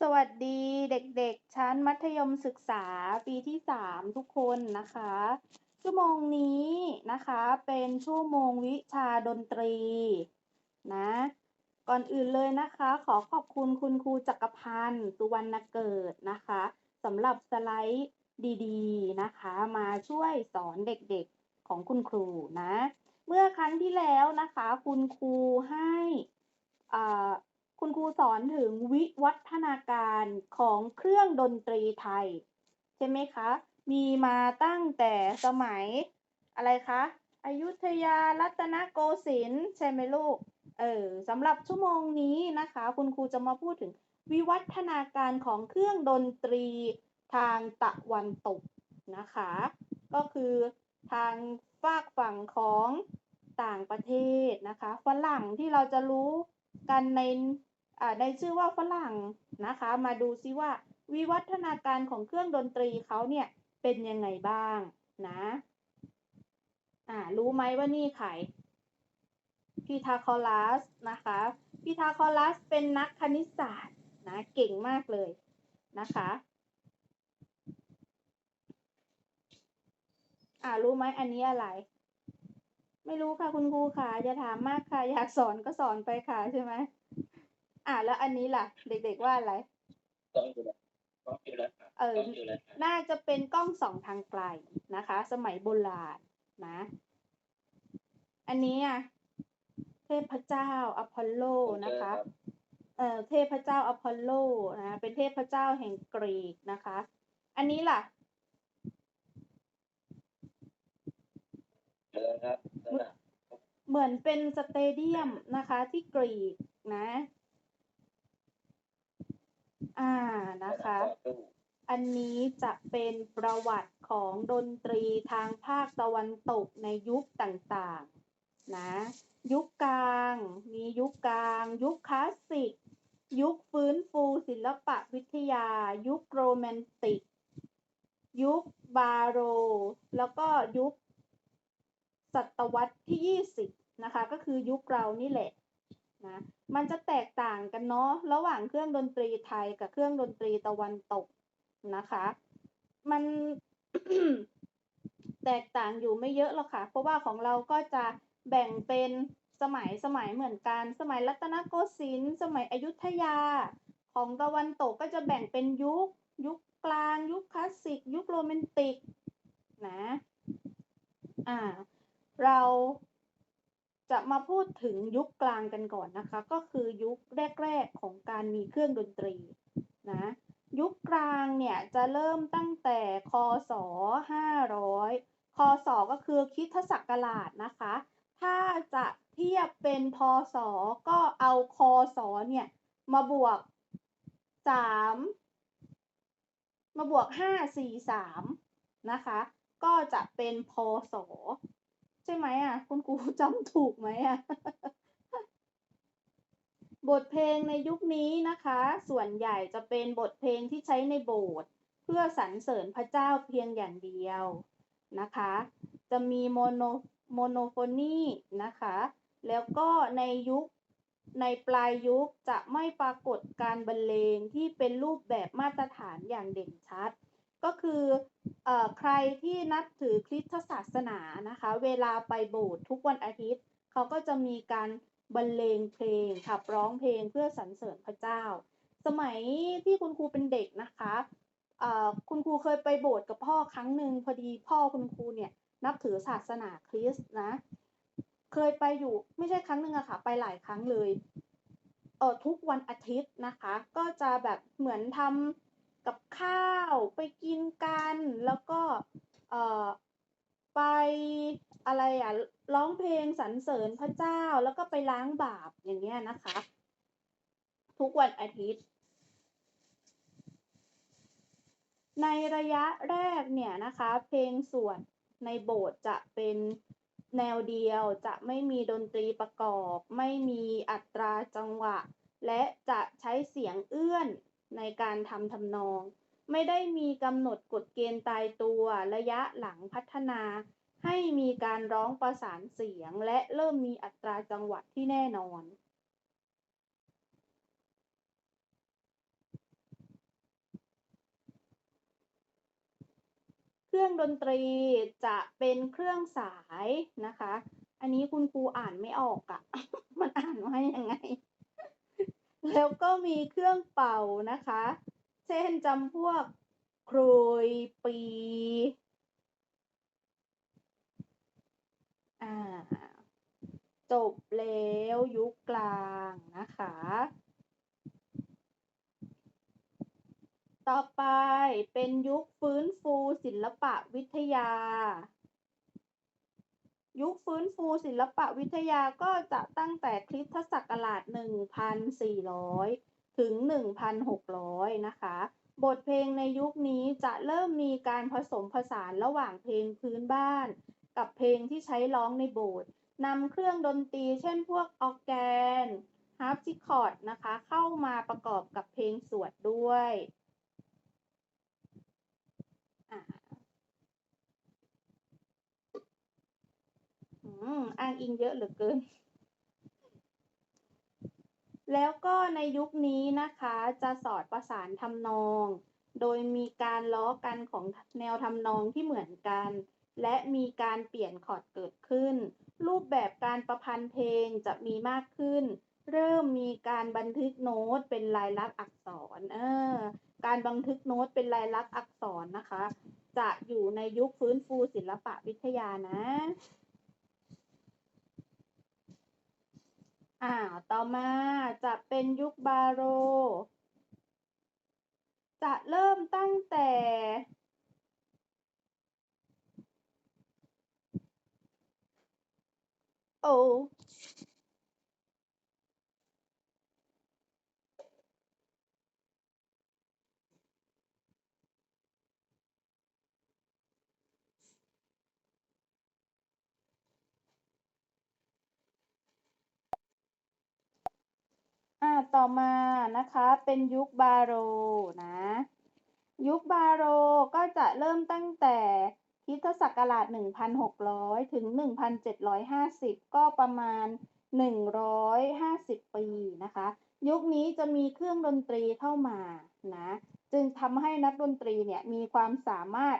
สวัสดีเด็กๆ ชั้นมัธยมศึกษาปีที่ 3 ทุกคนนะคะ ชั่วโมงนี้นะคะเป็นชั่วโมงวิชาดนตรีนะก่อนอื่นเลยนะคะ ขอขอบคุณคุณครูจักรพันธ์สุวรรณเกิดนะคะสำหรับสไลด์ดีๆนะคะ มาช่วยสอนเด็กๆของคุณครูนะ เมื่อครั้งที่แล้วนะคะ คุณครูให้อ่า คุณครูสอนถึงวิวัฒนาการของเครื่องดนตรีไทย ใช่ไหมคะ มีมาตั้งแต่สมัยอะไรคะอายุธยารัตนโกสินทร์ใช่ไหมลูก เออสำหรับชั่วโมงนี้นะคะ คุณครูจะมาพูดถึงวิวัฒนาการของเครื่องดนตรีทางตะวันตกนะคะ ก็คือทางฝากฝั่งของต่างประเทศนะคะ ฝรั่งที่เราจะรู้กันใน ในชื่อว่าฝรั่งนะคะ มาดูซิว่าวิวัฒนาการของเครื่องดนตรีเขาเนี่ยเป็นยังไงบ้างนะอ่ารู้ไหมว่านี่ใครพีทาคอลัสนะคะพีทาคอลัสเป็นนักคณิตศาสตร์นะเก่งมากเลยนะคะอ่ารู้ไหมอันนี้อะไร ไม่รู้ค่ะคุณครูค่ะอย่าถามมากค่ะ อยากสอนก็สอนไปค่ะใช่ไหม อ่าแล้วอันนี้ล่ะ เด็กๆว่าอะไรกล้องอยู่แล้วกล้องอยู่แล้วครับเออ กล้องอยู่แล้วครับน่าจะเป็นกล้องส่องทางไกลนะคะ สมัยโบราณนะ อันนี้อะเทพเจ้าอพอลโลนะคะ เอ่อเทพเจ้าอพอลโลนะเป็นเทพเจ้าแห่งกรีกนะคะ อันนี้ล่ะ เจอครับนั่นน่ะเหมือนเป็นสเตเดียมนะคะที่กรีกนะ อ่านะคะ อันนี้จะเป็นประวัติของดนตรีทางภาคตะวันตกในยุคต่างๆนะยุคกลางมียุคกลาง ยุคคลาสสิก ยุคฟื้นฟูศิลปะวิทยา ยุคโรแมนติก ยุคบาโร แล้วก็ยุคศตวรรษที่ 20 นะคะ ก็คือยุคเรานี่แหละ นะมันจะแตกต่างกันเนาะระหว่างเครื่องดนตรีไทยกับเครื่องดนตรีตะวันตกนะคะ มันแตกต่างอยู่ไม่เยอะหรอกค่ะ เพราะว่าของเราก็จะแบ่งเป็นสมัยสมัยเหมือนกัน สมัยรัตนโกสินทร์สมัยอยุธยา ของตะวันตกก็จะแบ่งเป็นยุค ยุคกลาง ยุคคลาสสิก ยุคโรแมนติกนะ อ่า เรา จะมาพูดถึงยุคกลางกันก่อนนะคะ ก็คือยุคแรก ๆของการมีเครื่องดนตรีนะยุคกลางเนี่ยจะเริ่มตั้งแต่คศ500คศก็คือคริสตศักราชนะคะ ถ้าจะเทียบเป็นพศก็เอาคศเนี่ยมาบวก 3 มาบวก 5 4 3 นะคะ ก็จะเป็นพศ ใช่ไหมอะ คุณครูจำถูกไหมอะ บทเพลงในยุคนี้นะคะ ส่วนใหญ่จะเป็นบทเพลงที่ใช้ในโบสถ์เพื่อสรรเสริญพระเจ้าเพียงอย่างเดียวนะคะ จะมีโมโนโมโนโฟนีนะคะ แล้วก็ในยุคในปลายยุคจะไม่ปรากฏการบรรเลงที่เป็นรูปแบบมาตรฐานอย่างเด่นชัด ก็คือเอ่อใครที่นับถือคริสตศาสนานะคะ เวลาไปโบสถ์ทุกวันอาทิตย์ เขาก็จะมีการบรรเลงเพลงขับร้องเพลงเพื่อสรรเสริญพระเจ้า สมัยที่คุณครูเป็นเด็กนะคะเอ่อคุณครูเคยไปโบสถ์กับพ่อครั้งหนึ่งพอดีพ่อคุณครูเนี่ยนับถือศาสนาคริสต์นะ เคยไปอยู่ไม่ใช่ครั้งหนึ่งอะค่ะ ไปหลายครั้งเลยเออทุกวันอาทิตย์นะคะ ก็จะแบบเหมือนทำ กับข้าวไปกินกัน แล้วก็เอ่อไปอะไรอะร้องเพลงสรรเสริญพระเจ้าแล้วก็ไปล้างบาปอย่างเงี้ยนะคะ ทุกวันอาทิตย์ ในระยะแรกเนี่ยนะคะ เพลงสวดในโบสถ์จะเป็นแนวเดียวจะไม่มีดนตรีประกอบ ไม่มีอัตราจังหวะ และจะใช้เสียงเอื้อน ในการทำทำนอง ไม่ได้มีกำหนดกฎเกณฑ์ตายตัวระยะหลังพัฒนา ให้มีการร้องประสานเสียง และเริ่มมีอัตราจังหวะที่แน่นอนเครื่องดนตรีจะเป็นเครื่องสายนะคะ อันนี้คุณครูอ่านไม่ออกอะ่ะ มันอ่านว่ายังไง แล้วก็มีเครื่องเป่านะคะ เช่นจำพวกโครยปีอ่าจบแล้วยุคกลางนะคะ ต่อไปเป็นยุคฟื้นฟูศิลปะวิทยา ยุคฟื้นฟูศิลปะวิทยาก็จะตั้งแต่คริสตศักราช 1,400 ถึง 1,600 นะคะ บทเพลงในยุคนี้จะเริ่มมีการผสมผสานระหว่างเพลงพื้นบ้าน กับเพลงที่ใช้ร้องในโบสถ์นำเครื่องดนตรีเช่นพวกออร์แกนฮาร์ปซิคอร์ดนะคะ เข้ามาประกอบกับเพลงสวดด้วย อืมอ้างอิงเยอะเหลือเกิน แล้วก็ในยุคนี้นะคะจะสอดประสานทำนอง โดยมีการล้อกันของแนวทำนองที่เหมือนกัน และมีการเปลี่ยนคอร์ดเกิดขึ้น รูปแบบการประพันธ์เพลงจะมีมากขึ้น เริ่มมีการบันทึกโน้ตเป็นลายลักษณ์อักษร เออ การบันทึกโน้ตเป็นลายลักษณ์อักษรนะคะจะอยู่ในยุคฟื้นฟูศิลปะวิทยานะ อ่า ต่อมาจะเป็นยุคบาโร จะเริ่มตั้งแต่ โอ ต่อมานะคะเป็นยุคบาโรนะ ยุคบาโรก็จะเริ่มตั้งแต่คริสตศักราช 1,600 ถึง 1,750 ก็ประมาณ 150 ปีนะคะ ยุคนี้จะมีเครื่องดนตรีเข้ามานะ จึงทำให้นักดนตรีเนี่ยมีความสามารถ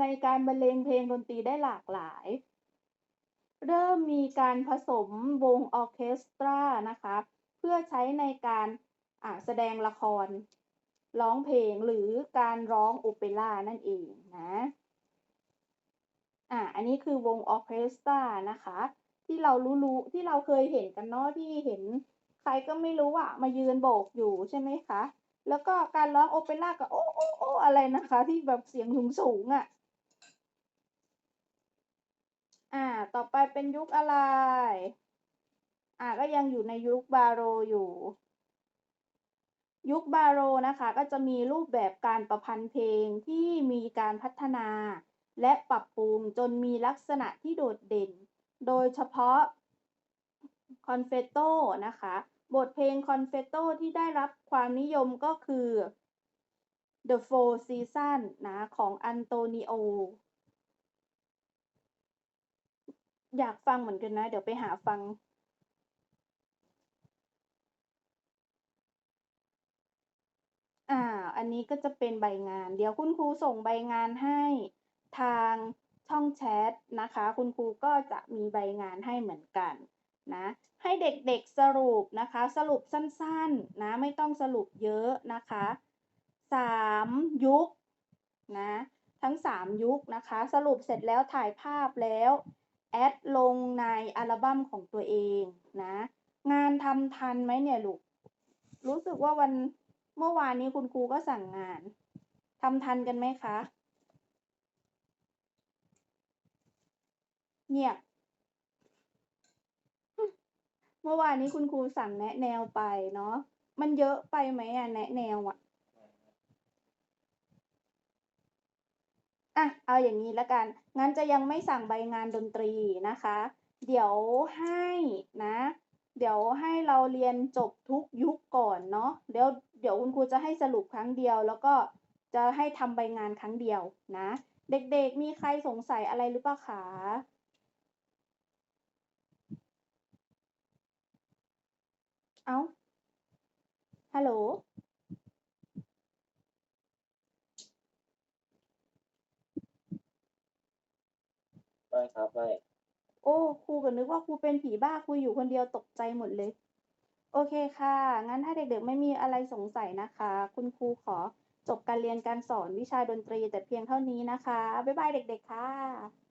ในการบรรเลงเพลงดนตรีได้หลากหลาย เริ่มมีการผสมวงออเคสตรานะคะ พื่อใช้ในการแสดงละคร ร้องเพลงหรือการร้องโอเปร่านั่นเองนะอ่าอันนี้คือวงออเคสตรานะคะ ที่เรารู้ๆที่เราเคยเห็นกันเนาะที่เห็นใครก็ไม่รู้อะมายืนโบกอยู่ใช่ไหมคะ แล้วก็การร้องโอเปร่ากับโอ้โอ้โอ้อะไรนะคะ ที่แบบเสียงสูงๆอะอ่า ต่อไปเป็นยุคอะไร อ่าก็ยังอยู่ในยุคบาโรอยู่ ยุคบาโรนะคะก็จะมีรูปแบบการประพันธ์เพลงที่มีการพัฒนาและปรับปรุงจนมีลักษณะที่โดดเด่น โดยเฉพาะคอนเฟตโตนะคะ บทเพลงคอนเฟตโตที่ได้รับความนิยมก็คือ The Four Seasons นะของอันโตนิโอ อยากฟังเหมือนกันนะ เดี๋ยวไปหาฟัง อ่า อันนี้ก็จะเป็นใบงาน เดี๋ยวคุณครูส่งใบงานให้ทางช่องแชทนะคะ คุณครูก็จะมีใบงานให้เหมือนกันนะ ให้เด็กๆสรุปนะคะ สรุปสั้นๆนะ ไม่ต้องสรุปเยอะนะคะสามยุคนะ ทั้งสามยุคนะคะ สรุปเสร็จแล้วถ่ายภาพแล้ว แอดลงในอัลบั้มของตัวเองนะ งานทำทันไหมเนี่ยลูก รู้สึกว่าวัน เมื่อวานนี้คุณครูก็สั่งงานทำทันกันไหมคะเงียเมื่อวานนี้คุณครูสั่งแนะแนวไปเนาะ มันเยอะไปไหมอะแนะแนวอะอะ เอาอย่างนี้ล้วกัน งั้นจะยังไม่สั่งใบงานดนตรีนะคะ เดี๋ยวให้นะ เดี๋ยวให้เราเรียนจบทุกยุคก่อนเนาะ เดี๋ยว เดี๋ยวคุณครูจะให้สรุปครั้งเดียว แล้วก็จะให้ทำใบงานครั้งเดียวนะ เด็กๆ มีใครสงสัยอะไรหรือเปล่าคะเอ้าฮัลโหลไม่ครับไม่โอ้ครูก็นึกว่าครูเป็นผีบ้าครูอยู่คนเดียวตกใจหมดเลย โอเคค่ะ งั้นถ้าเด็กๆ ไม่มีอะไรสงสัยนะคะ คุณครูขอจบการเรียนการสอนวิชาดนตรีแต่เพียงเท่านี้นะคะ บ๊ายบายเด็กๆ ค่ะ